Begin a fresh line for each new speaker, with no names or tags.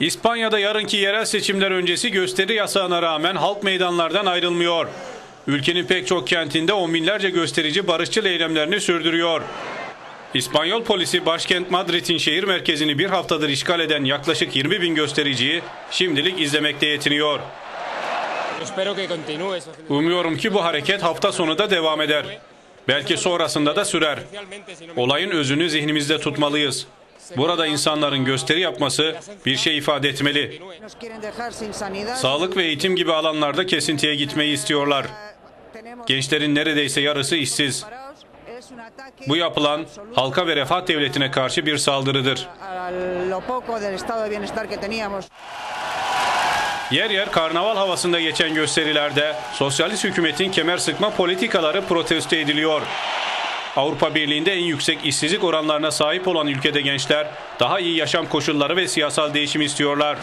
İspanya'da yarınki yerel seçimler öncesi gösteri yasağına rağmen halk meydanlardan ayrılmıyor. Ülkenin pek çok kentinde on binlerce gösterici barışçıl eylemlerini sürdürüyor. İspanyol polisi başkent Madrid'in şehir merkezini bir haftadır işgal eden yaklaşık 20 bin göstericiyi şimdilik izlemekte yetiniyor. Umuyorum ki bu hareket hafta sonu da devam eder. Belki sonrasında da sürer. Olayın özünü zihnimizde tutmalıyız. Burada insanların gösteri yapması bir şey ifade etmeli. Sağlık ve eğitim gibi alanlarda kesintiye gitmeyi istiyorlar. Gençlerin neredeyse yarısı işsiz. Bu yapılan halka ve refah devletine karşı bir saldırıdır. Yer yer karnaval havasında geçen gösterilerde sosyalist hükümetin kemer sıkma politikaları protesto ediliyor. Avrupa Birliği'nde en yüksek işsizlik oranlarına sahip olan ülkede gençler daha iyi yaşam koşulları ve siyasal değişim istiyorlar.